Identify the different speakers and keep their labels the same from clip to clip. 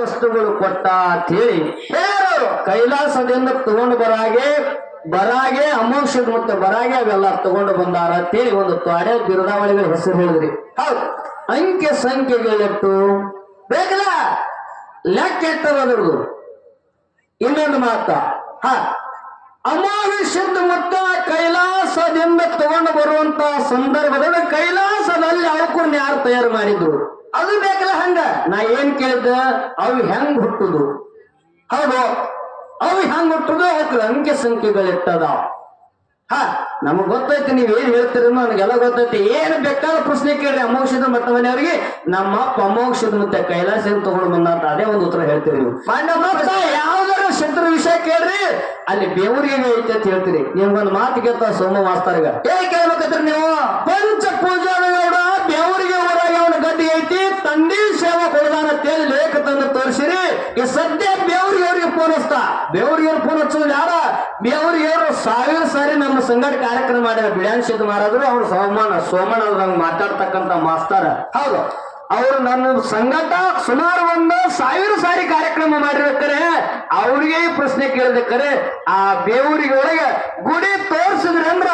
Speaker 1: ವಸ್ತುಗಳು ಕೊಟ್ಟ ಅಂತ ಹೇಳಿ
Speaker 2: ಹೇಳೋರು.
Speaker 1: ಕೈಲಾಸದಿಂದ ತಗೊಂಡು ಬರಾಗೆ ಬರಾಗೆ, ಅಮೋಕ್ಷದ ಮತ್ತೆ ಬರಾಗೆ ಅವೆಲ್ಲ ತಗೊಂಡು ಬಂದಾರ ಅಂತೇಳಿ ಒಂದು ತ್ವಾಡೆ ಬಿರುದಾವಳಿಗಳ ಹೆಸರು ಹೇಳಿದ್ರಿ.
Speaker 2: ಹೌದು.
Speaker 1: ಅಂಕೆ ಸಂಖ್ಯೆಗಳಿಟ್ಟು
Speaker 2: ಬೇಕಲ್ಲ?
Speaker 1: ಲೆಕ್ಕ ಎಟ್ಟರದ್ರದು ಇನ್ನೊಂದು ಮಾತ. ಹ. ಅಮಾವಿಷ್ಯದ ಮತ್ತ ಕೈಲಾಸದಿಂದ ತಗೊಂಡು ಬರುವಂತ ಸಂದರ್ಭದಲ್ಲಿ ಕೈಲಾಸದಲ್ಲಿ ಅವಕೂರ್ನ ಯಾರು ತಯಾರು ಮಾಡಿದ್ರು?
Speaker 2: ಅದು ಹಂಗ
Speaker 1: ನಾ ಏನ್ ಕೇಳಿದ್ದ? ಅವು ಹೆಂಗ್ ಹುಟ್ಟುದು? ಹೌದು ಅವು ಹೆಂಗ್ ಹುಟ್ಟುದು? ಅವಕ್ಕೆ ಅಂಕೆ ಸಂಖ್ಯೆಗಳಿಟ್ಟದ. ಹ ನಮಗ್ ಗೊತ್ತೈತಿ ನೀವ್ ಏನ್ ಹೇಳ್ತೀರಿ ನನಗೆಲ್ಲ ಗೊತ್ತೈತಿ. ಏನ್ ಬೇಕಾದ ಪ್ರಶ್ನೆ ಕೇಳ್ರಿ ಅಮೋಕ್ಷದ ಮಟ್ಟವನವರಿಗೆ ನಮ್ಮ ಅಪ್ಪ ಅಮೋಕ್ಷದ ಮತ್ತೆ ಕೈಲಾಸ ತಗೊಂಡು ಬಂದ ಅದೇ ಒಂದು ಉತ್ತರ ಹೇಳ್ತೀರಿ ನೀವು. ಯಾವ್ದಾರ ಶತ್ರು ವಿಷಯ ಕೇಳ್ರಿ. ಅಲ್ಲಿ ಬೇವರಿಗೆ ಐತೆ ಅಂತ ಹೇಳ್ತೀರಿ ನಿಮ್ಗೊಂದು ಮಾತು ಕೇಳ್ತಾ ಸೋಮ ಮಾಸ್ತರ್ಗ.
Speaker 2: ಹೇಗೆ ಕೇಳ್ಬೇಕಂದ್ರೆ ನೀವು?
Speaker 1: ಪಂಚ ಪೂಜಾ ಬೆವರಿಗೆ ಊರಾಗ ಅವನ ಗದ್ದೆ ಐತಿ. ತಂಡಿ ಸೇವಾ ಕೊಡದಾನ ತೇಲಿ ಲೇಖ ತಂದು ತೋರಿಸಿರಿ. ಈ ಸದ್ಯ ಬೇವ್ರಿಗೆ ಅವ್ರಿಗೆ ಫೋನ್ ಹಚ್ತಾ. ಬೇವ್ರಿಗೆ ಫೋನ್ ಹಚ್ಚೋದು ಯಾರ? ಬೇವ್ರಿಗೆ ಅವರು ಸಾವಿರ ಸಾರಿ ನಮ್ಮ ಸಂಘಟ ಕಾರ್ಯಕ್ರಮ ಮಾಡಿದ ಸಿದ್ಧ ಮಾರಾದ್ರು ಅವ್ರ ಸೋಮಣ್ಣ ಸೋಮಣ್ಣ ನಂಗೆ ಮಾತಾಡ್ತಕ್ಕಂತ ಮಾಸ್ತಾರ. ಹೌದು. ಅವರು ನನ್ನ ಸಂಘಟ ಸುಮಾರು ಒಂದು ಸಾವಿರ ಸಾರಿ ಕಾರ್ಯಕ್ರಮ ಮಾಡಿರ್ಬೇಕಾರೆ ಅವ್ರಿಗೆ ಪ್ರಶ್ನೆ ಕೇಳಿದಕ್ಕರೆ ಆ ಬೇವರಿಗೆ ಒಳಗೆ ಗುಡಿ ತೋರಿಸಿದ್ರೆ ಅಂದ್ರ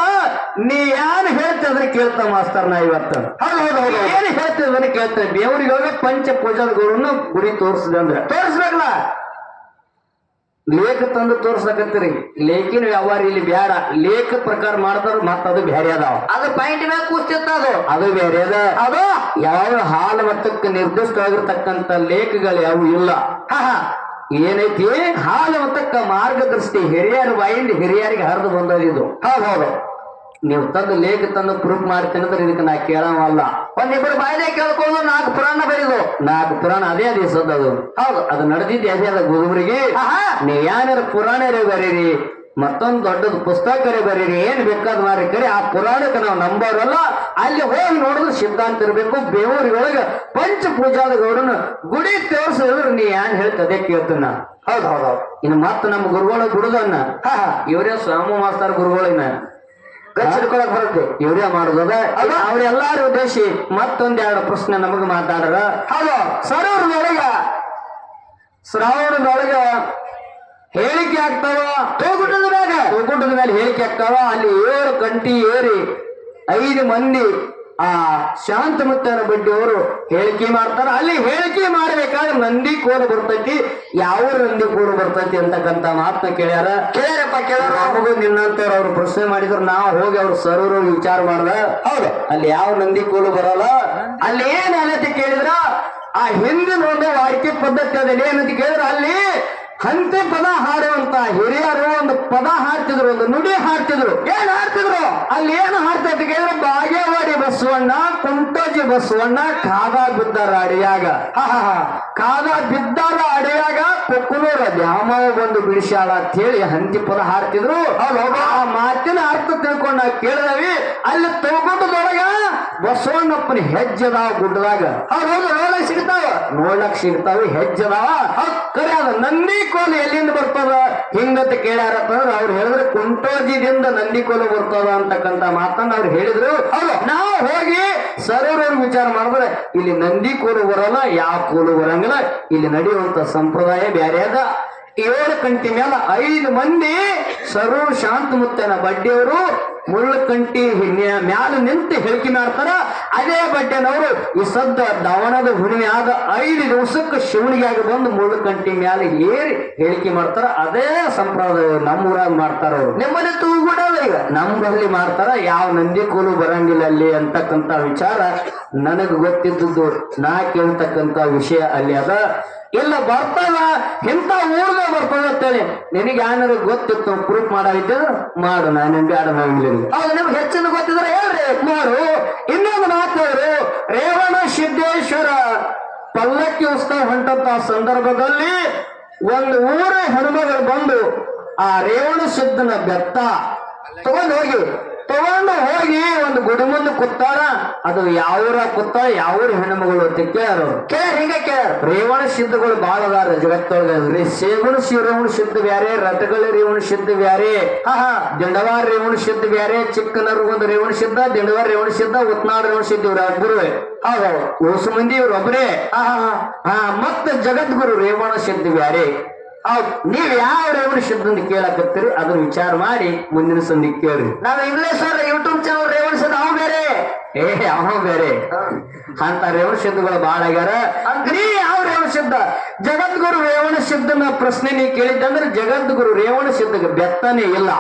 Speaker 1: ನೀ ಯಾನ್ ಹೇಳ್ತಿದ್ರೆ ಕೇಳ್ತ ಮಾಸ್ತರ್ ನಾ ಇವತ್ತು? ಹೌದು ಹೌದು ಹೌದು ಏನ್ ಹೇಳ್ತಿದ್ರೆ ಕೇಳ್ತೇವೆ ಬೇವರಿಗೆ ಪಂಚ ಪೂಜಾದ ಗುರುನು ಗುಡಿ ತೋರಿಸಿದ್ರೆ ಅಂದ್ರೆ. ತೋರಿಸ್ಬೇಕಲ್ಲ. ಲೇಖ ತಂದು ತೋರ್ಸಕತ್ತೀರಿ ಲೇಖಿನ ವ್ಯವಹಾರ ಇಲ್ಲಿ ಬೇಡ ಲೇಖ ಪ್ರಕಾರ ಮಾಡ್ತಾರ ಮತ್ತ ಅದು ಬೇರೆ ಅದಾವ.
Speaker 2: ಅದು ಪಾಯಿಂಟ್ ಮ್ಯಾಗ ಕೂಸ್ತಿತ್ತ ಅದು.
Speaker 1: ಅದು ಬೇರೆ ಅದ.
Speaker 2: ಅದು.
Speaker 1: ಯಾವ ಹಾಲು ಮತ್ತಕ್ಕೆ ನಿರ್ದಿಷ್ಟವಾಗಿರ್ತಕ್ಕಂತ ಲೇಖಗಳು ಯಾವ ಇಲ್ಲ.
Speaker 2: ಹಾ.
Speaker 1: ಏನೈತಿ? ಹಾಲು ಅಂತಕ್ಕ ಮಾರ್ಗದರ್ಶಿ ಹಿರಿಯರು ಬಾಯಿಂದ ಹಿರಿಯರಿಗೆ ಹರಿದು ಬಂದಿದ್ರು
Speaker 2: ಹೌದು ಹೌದು.
Speaker 1: ನೀವು ತಂದು ಲೇಖ ತಂದು ಪ್ರೂಫ್ ಮಾಡ್ತೀನಿ ಅಂದ್ರೆ ಇದಕ್ಕೆ ನಾ ಕೇಳವಲ್ಲ.
Speaker 2: ಒಂದಿಬ್ಬರು ಬಾಯಿಲೆ ಕೇಳ್ಕೊಂಡು ನಾಲ್ಕು ಪುರಾಣ ಬರೀದು.
Speaker 1: ನಾಲ್ಕು ಪುರಾಣ ಅದೇ ಅದೇ ಅದು. ಹೌದು ಅದು ನಡೆದಿದ್ದೆ ಅದೇ ಅದ ಗುರುಬರಿಗೆ ನೀ ಯಾರು ಪುರಾಣರೇ ಬರೀರಿ? ಮತ್ತೊಂದು ದೊಡ್ಡದು ಪುಸ್ತಕ ಬರೀರಿ ಏನ್ ಬೇಕಾದ್ ಮಾರಿ ಕರಿ ಆ ಪುರಾಣಕ್ಕೆ ನಾವು ನಂಬೋರಲ್ಲ ಅಲ್ಲಿ ಹೋಗಿ ನೋಡಿದ್ರೆ ಸಿದ್ಧಾಂತ ಇರ್ಬೇಕು ಬೇವೂರಿಗೊಳಗೆ ಪಂಚ ಪೂಜಾದ ಗೌಡನ ಗುಡಿ ತೋರಿಸಿದ್ರೆ ನೀ ಏನ್ ಹೇಳ್ತದೆ ಕೇಳ್ತನ
Speaker 2: ಹೌದು ಹೌದು ಹೌದು.
Speaker 1: ಇನ್ನು ಮತ್ತ ನಮ್ಮ ಗುರುಗಳ ಗುಡುದನ್ನ
Speaker 2: ಹಾ
Speaker 1: ಇವರೇ ಸ್ವಾಮ ಮಾಸ್ತಾರ ಗುರುಗಳನ್ನ
Speaker 2: ಕಚ್ಚಿಡ್ಕೊಳಕ್ ಬರುತ್ತೆ.
Speaker 1: ಇವರೇ ಮಾಡುದದ? ಅವ್ರೆಲ್ಲಾರು ಉದ್ದೇಶಿ ಮತ್ತೊಂದೆರಡು ಪ್ರಶ್ನೆ ನಮಗ್ ಮಾತಾಡರ
Speaker 2: ಹೌದು.
Speaker 1: ಸರೋರದೊಳಗ ಶ್ರಾವಣದೊಳಗ ಹೇಳಿಕೆ ಆಗ್ತಾವ?
Speaker 2: ತೋಗುಟ್ಟದ
Speaker 1: ತೂಗುಂಡದ ಮೇಲೆ ಹೇಳಿಕೆ ಆಗ್ತಾವ ಅಲ್ಲಿ ಏಳು ಗಂಟಿ ಏರಿ ಐದು ಮಂದಿ ಆ ಶಾಂತಮುತ್ತನ ಬಡ್ಡಿಯವರು ಹೇಳಿಕೆ ಮಾಡ್ತಾರ. ಅಲ್ಲಿ ಹೇಳಿಕೆ ಮಾಡಬೇಕಾದ್ರೆ ನಂದಿ ಕೋಲು ಬರ್ತೈತಿ ಯಾವ ನಂದಿ ಕೋಲು ಬರ್ತೈತಿ ಅಂತಕ್ಕಂತ ಮಾತನ್ನ ಕೇಳ್ಯಾರ.
Speaker 2: ಕೇಳಪ್ಪ ಕೇಳ
Speaker 1: ನಮಗೂ ನಿನ್ನಂತವ್ರು ಅವ್ರು ಪ್ರಶ್ನೆ ಮಾಡಿದ್ರು. ನಾವು ಹೋಗಿ ಅವ್ರ ಸರ್ವರು ವಿಚಾರ ಮಾಡ್ದ.
Speaker 2: ಹೌದು.
Speaker 1: ಅಲ್ಲಿ ಯಾವ ನಂದಿ ಕೋಲು ಬರಲ್ಲ. ಅಲ್ಲಿ ಏನ್ ಅನತಿ ಕೇಳಿದ್ರ? ಆ ಹಿಂದಿನ ಒಂದು ವಾಡಿಕೆ ಪದ್ಧತಿ ಅದ ಏನಂತ ಕೇಳಿದ್ರ? ಅಲ್ಲಿ ಹಂತೆ ಪದ ಹಾಡುವಂತ ಹಿರಿಯರು ಒಂದು ಪದ ಹಾಡ್ತಿದ್ರು ಒಂದು ನುಡಿ ಹಾಡ್ತಿದ್ರು. ಏನ್ ಹಾಡ್ತಿದ್ರು? ಅಲ್ಲಿ ಏನು ಹಾಡ್ತಾ ಅಂತ ಕೇಳಿದ್ರೆ ಬಾಗೇವಾಡಿ ಬಸವಣ್ಣ ಕುಂಟೋಜಿ ಬಸವಣ್ಣ ಕಾದ ಬಿದ್ದಾರ ಅಡಿಯಾಗ. ಹಾ ಹಾ ಹಾ. ಕಾದ ಬಿದ್ದಾರ ಅಡಿಯಾಗ ಕೊಕ್ಕನೂರ ದ್ಯಾಮವ ಬಂದು ಬಿಡಿಸ್ಯಾಳ ಅಂತ ಹೇಳಿ ಹಂತಿ ಪದ ಹಾಡ್ತಿದ್ರು. ಹೋಗ ಆ ಮಾತಿನ ಅರ್ಥ ತಿಳ್ಕೊಂಡ ಕೇಳಿದವಿ. ಅಲ್ಲಿ ತಗೊಂಡದೊಳಗ ಬಸವಣ್ಣಪ್ಪನ ಹೆಜ್ಜೆದಾವ ಗುಡ್ಡದಾಗ. ಹೌದು ಹೋಗಿ ನೋಡಕ್ ಸಿಗ್ತಾವ. ನೋಡಕ್ ಸಿಗ್ತಾವ ಹೆಜ್ಜೆದಾವ ಕರೆ ಅದ ನಂದಿ ಕೋಲು ಎಲ್ಲಿಂದ ಬರ್ತದ? ಹಿಂಗಂತ ಕೇಳಾರಪ್ಪ ಅಂತಂದ್ರೆ ಅವ್ರು ಹೇಳಿದ್ರೆ ಕುಂಟೋಜಿದಿಂದ ನಂದಿ ಕೋಲು ಬರ್ತದ ಅಂತಕ್ಕಂತ ಮಾತನ್ನ ಅವ್ರು ಹೇಳಿದ್ರು. ನಾವು ಹೋಗಿ ಸರೋರ್ ವಿಚಾರ ಮಾಡಿದ್ರೆ ಇಲ್ಲಿ ನಂದಿ ಕೋಲು ಬರಲ್ಲ ಯಾವ ಕೋಲು ಬರಂಗಿಲ್ಲ. ಇಲ್ಲಿ ನಡೆಯುವಂತ ಸಂಪ್ರದಾಯ ಬ್ಯಾರೆ ಅದ. ಏಳು ಕಂಟಿ ಮೇಲೆ ಐದು ಮಂದಿ ಸರೂ ಶಾಂತಮುತ್ತನ ಬಡ್ಡಿಯವರು ಮುಳ್ಳು ಕಂಟಿ ಮ್ಯಾಲ ನಿಂತು ಹೇಳಿಕೆ ಮಾಡ್ತಾರ ಅದೇ ಬಡ್ಡೆನವರು ಈ ಸದ್ದ ಹುಣ್ಣಿಮೆ ಆದ ಐದು ದಿವಸಕ್ಕೆ ಶಿವನಿಗಾಗಿ ಬಂದು ಮುಳ್ಳು ಕಂಟಿ ಮ್ಯಾಲ ಏರಿ ಹೇಳಿಕೆ ಮಾಡ್ತಾರ ಅದೇ ಸಂಪ್ರದಾಯ ನಮ್ಮೂರಾಗ ಮಾಡ್ತಾರ ಅವರು.
Speaker 2: ನೆಮ್ಮದಿ ತೂಗುಡಲ್ಲ
Speaker 1: ನಮ್ಮಲ್ಲಿ ಮಾಡ್ತಾರ ಯಾವ ನಂದಿ ಕೂಲು ಬರಂಗಿಲ್ಲ ಅಲ್ಲಿ ಅಂತಕ್ಕಂತ ವಿಚಾರ ನನಗ್ ಗೊತ್ತಿದ್ದದ್ದು ನಾ ಕೇಳ್ತಕ್ಕಂತ ವಿಷಯ ಅಲ್ಲಿ ಅದ. ಇಲ್ಲ ಬರ್ತದ ಇಂಥ ಊರ್ಗ ಬರ್ತದ ಅಂತೇಳಿ ನಿನಗೆ ಯಾರು ಗೊತ್ತಿತ್ತು ಪ್ರೂಫ್ ಮಾಡಿದ್ದು ಮಾಡು ನಾನು ಬ್ಯಾಡ ನಂಗಿಲ್ಲ
Speaker 2: ಹೌದು ನಿಮ್ಗೆ ಹೆಚ್ಚಿನ ಗೊತ್ತಿದ್ರೆ ಹೇಳ್ರಿ.
Speaker 1: ಮಾಡು ಇನ್ನೊಂದು ಮಾತು ರೇವಣ ಸಿದ್ದೇಶ್ವರ ಪಲ್ಲಕ್ಕಿ ಉತ್ಸವ ಹೊಂಟಂತ ಸಂದರ್ಭದಲ್ಲಿ ಒಂದು ಊರ ಹೆಣ್ಮಗಳು ಬಂದು ಆ ರೇವಣ ಸಿದ್ದನ ಬೆತ್ತ ತಗೊಂಡು ಹೋಗಿ ತಗೊಂಡು ಹೋಗಿ ಒಂದು ಗುಡಿ ಮುಂದೆ ಕೂತಾರ. ಅದು ಯಾವೂರ ಕುತ್ತ ಯಾವೂರ ಹೆಣ್ಮಗಳು ಅಂತ ಕೇಳ್ ಅವ್ರು.
Speaker 2: ಕೇಳ ಹಿಂಗ ಕೇಳ
Speaker 1: ರೇವಣ ಸಿದ್ಧಗಳು ಬಾಳ ಅದಾರ ಜಗತ್ತೊಳಗ. ಸೇಗುಣ ಶಿವರೇವಣ ಸಿದ್ಧ ಬ್ಯಾರೆ ರಥಗಳ ರೇವಣ ಸಿದ್ಧ ಬ್ಯಾರೆ.
Speaker 2: ಹಾ ಹಾ.
Speaker 1: ದಿಂಡವಾರ ರೇವಣ ಸಿದ್ಧ ಬ್ಯಾರೆ ಚಿಕ್ಕನರ್ಗೊಂದು ರೇವಣ ಸಿದ್ಧ ದಿಂಡವಾರ ರೇವಣ ಸಿದ್ಧ ಉತ್ನಾಡ ರೇವಣ ಸಿದ್ಧ ಇವ್ರ ಗುರುವೆ
Speaker 2: ಹೌದೌದು
Speaker 1: ಓಸು ಮಂದಿ ಇವ್ರ ಒಬ್ಬರೇ
Speaker 2: ಹಾ ಹಾ ಹಾ.
Speaker 1: ಹಾ ಮತ್ತ ಜಗದ್ಗುರು ರೇವಣ ಸಿದ್ಧ ಬ್ಯಾರೆ. ಹೌದ್. ನೀವ್ ಯಾವ ರೇವಣಿ ಶಬ್ದ ಕೇಳಕತ್ತೀರಿ ಅದನ್ನ ವಿಚಾರ ಮಾಡಿ ಮುಂದಿನ ಸಂಧಿ ಕೇಳ್ರಿ.
Speaker 2: ನಾವು ಸರ್ ಯೂಟ್ಯೂಬ್ ಚಾನಲ್ ಶಬ್ದ ಅವ್ ಬೇರೆ.
Speaker 1: ಏ ಅವ ಬೇರೆ. ಅಂತ ರೇವಣ ಶಬ್ದಗಳು ಬಹಳ ಆಗ್ಯಾರ ನೀ ಯಾವ ರೇವಣ ಶಬ್ದ ಜಗದ್ಗುರು ರೇವಣ ಶಬ್ದನ ಪ್ರಶ್ನೆ ನೀ ಕೇಳಿದ್ದಂದ್ರೆ ಜಗದ್ಗುರು ರೇವಣ ಶಬ್ದಕ್ಕ ಬೆತ್ತನೇ ಇಲ್ಲ.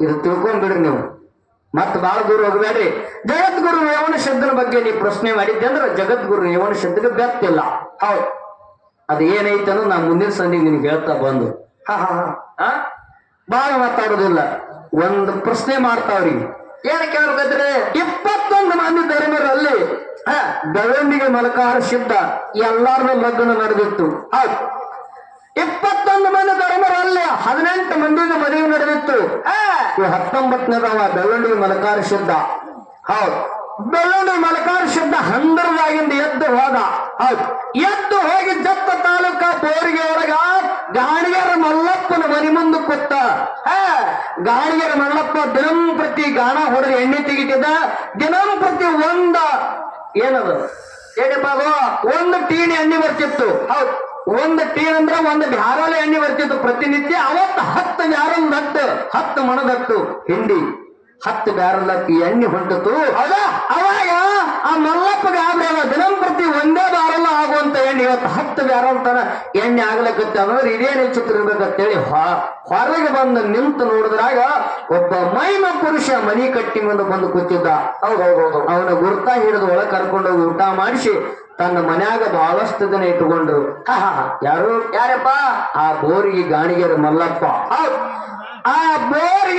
Speaker 1: ಇದು ತಿಳ್ಕೊಂಡ್ಬಿಡ್ರಿ ನೀವು. ಮತ್ ಬಹಳ ದೂರ ಹೋಗ್ಬೇಡ್ರಿ. ಜಗದ್ಗುರು ರೇವಣ ಶಬ್ದನ ಬಗ್ಗೆ ನೀವು ಪ್ರಶ್ನೆ ಮಾಡಿದ್ದೆ ಅಂದ್ರೆ ಜಗದ್ಗುರು ರೇವಣ ಶಬ್ದಕ್ಕೆ ಬೆತ್ತಿಲ್ಲ ಹೌದು. ಅದು ಏನೈತೆ ಅಂದ್ರೆ ನಾ ಮುಂದಿನ ಸಂಧಿ ನಿನ್ಗೆ ಹೇಳ್ತಾ ಬಂದು.
Speaker 2: ಹಾ ಹಾ ಹಾ.
Speaker 1: ಆ? ಬಾಳ ಮಾತಾಡೋದಿಲ್ಲ. ಒಂದು ಪ್ರಶ್ನೆ ಮಾಡ್ತಾವ್ರಿ.
Speaker 2: ಏನ್ ಕೇಳ್ಬೇಕಂದ್ರಿ
Speaker 1: ಇಪ್ಪತ್ತೊಂದು ಮಂದಿ ಧರ್ಮರಲ್ಲಿ ಹ, ಬೆಳವಣಿಗೆ ಮಲಕಾರ ಸಿದ್ಧ ಎಲ್ಲಾರ್ನ ಲಗ್ನ ನಡೆದಿತ್ತು. ಹೌದು. ಇಪ್ಪತ್ತೊಂದು ಮಂದಿ ಧರ್ಮರಲ್ಲಿ ಹದಿನೆಂಟು ಮಂದಿಗೆ ಮದುವೆ ನಡೆದಿತ್ತು.
Speaker 2: ಹಾ.
Speaker 1: ಬೆಳವಣಿಗೆ ಹತ್ತೊಂಬತ್ತನೇದವ ಬೆಳ್ಳುಂಡಿ ಮಲಕಾರ ಸಿದ್ಧ ಹೌದು. ಬೆಳ್ಳುಂಡಿ ಮಲಕಾರ ಸಿದ್ಧ ಹಂದರದಾಗಿಂದ ಎದ್ದು ಹೋದ. ಹೌದು. ಎದ್ದು ಹೋಗಿ ತಾಲೂಕ ಬೋರಿಗೆ ಒಳಗ ಗಾಣಿಗರ ಮಲ್ಲಪ್ಪನ ಮನೆ ಮುಂದೆ ಕೊತ್ತ ಹ ಗಾಣಿಗರ ಮಲ್ಲಪ್ಪ ದಿನಂಪ್ರತಿ ಗಾಣ ಹೊಡೆದು ಎಣ್ಣೆ ತೆಗಿತಿದ್ದ. ದಿನಂಪ್ರತಿ ಒಂದ ಏನದು? ಏನಪ್ಪ ಅದು? ಒಂದು ಟೀನ್ ಎಣ್ಣೆ ಬರ್ತಿತ್ತು. ಹೌದು. ಒಂದು ಟೀನ್ ಅಂದ್ರೆ ಒಂದು ಬ್ಯಾರಲ ಎಣ್ಣೆ ಬರ್ತಿತ್ತು. ಪ್ರತಿನಿತ್ಯ ಅವತ್ತು ಹತ್ತು ಬ್ಯಾರಲ್ ದಟ್ಟು ಹತ್ತು ಮಣದಟ್ಟು ಹಿಂಡಿ. ಹತ್ತು ಬ್ಯಾರಲ್ ಎಣ್ಣೆ ಹೊಂಟತು. ಅವ ಅವಾಗ ಆ ಮಲ್ಲಪ್ಪ ಗಾಬರಿ ಅವ ದಿನಂಪ್ರತಿ ಒಂದೇ ಬ್ಯಾರಲ್ ಆಗುವಂತ ಎಣ್ಣೆ ಇವತ್ತು ಯಾರೋ ತರ ಎಣ್ಣೆ ಆಗ್ಲಕತ್ತ ಅಂದ್ರೆ ಇದೇನು ಚಿತ್ರ ಇರ್ಬೇಕಂತೇಳಿ ಹೊರಗೆ ಬಂದು ನಿಂತು ನೋಡಿದ್ರಾಗ ಒಬ್ಬ ಮೈಮ ಪುರುಷ ಮನಿ ಕಟ್ಟಿ ಮುಂದೆ ಬಂದು ಕೂತಿದ್ದ. ಹೌದೌದು ಅವನ ಗುರ್ತ ಹಿಡಿದು ಒಳಗೆ ಕರ್ಕೊಂಡೋಗಿ ಊಟ ಮಾಡಿಸಿ ತನ್ನ ಮನ್ಯಾಗ ಬಹಳಷ್ಟು ದಿನ ಇಟ್ಟುಕೊಂಡ್ರು. ಯಾರು?
Speaker 2: ಯಾರಪ್ಪ?
Speaker 1: ಆ ಬೋರಿಗೆ ಗಾಣಿಗೆರ ಮಲ್ಲಪ್ಪ. ಆ ಬೋರಿಗೆ